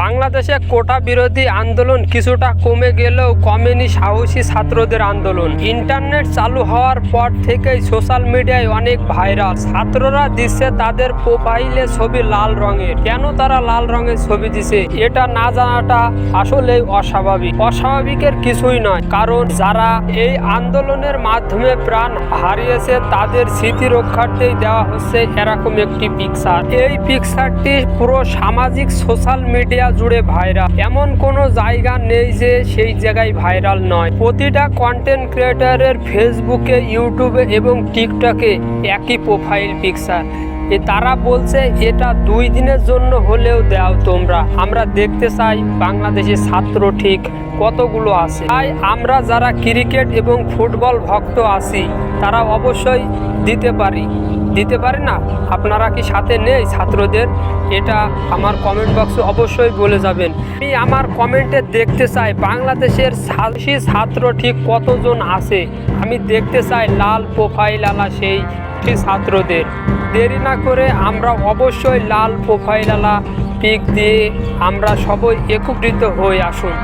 বাংলাদেশে কোটা বিরোধী আন্দোলন কিছুটা কমে গেলেও কমেনি সাহসী ছাত্রদের আন্দোলন। ইন্টারনেট চালু হওয়ার পর থেকেই সোশ্যাল মিডিয়ায় অনেক ভাইরাল। ছাত্ররা দিচ্ছে তাদের প্রোফাইলে ছবি লাল রঙের। কেন তারা লাল রঙের ছবি দিছে? এটা না জানাটা আসলে অস্বাভাবিক। অস্বাভাবিকের কিছুই নয়, কারণ যারা এই আন্দোলনের মাধ্যমে প্রাণ হারিয়েছে, তাদের স্মৃতি রক্ষার্থেই দেওয়া হচ্ছে এরকম একটি পিকচার এই পিকচারটি পুরো সামাজিক, সোশ্যাল মিডিয়া জুড়ে ভাইরাল এমন কোনো জায়গা নেই যে সেই জায়গায় ভাইরাল নয়। প্রতিটা কন্টেন্ট ক্রিয়েটারের ফেসবুকে ইউটিউবে এবং টিকটকে একই প্রোফাইল পিকচার এ তারা বলছে, এটা দুই দিনের জন্য হলেও দাও তোমরা। আমরা দেখতে চাই বাংলাদেশের ছাত্র ঠিক কতগুলো আছে। তাই আমরা যারা ক্রিকেট এবং ফুটবল ভক্ত আছি, তারা অবশ্যই দিতে পারি। দিতে পারি না? আপনারা কি সাথে নেই ছাত্রদের? এটা আমার কমেন্ট বক্সে অবশ্যই বলে যাবেন। আমি আমার কমেন্টে দেখতে চাই, বাংলাদেশের সাহসী ছাত্র ঠিক কতজন আছে? আমি দেখতে চাই লাল প্রোফাইল আলা সেই ছাত্রদের। দেরি না করে আমরা অবশ্যই লাল প্রোফাইল আলা পিক দিয়ে আমরা সবাই একত্রিত হয়ে আসুন।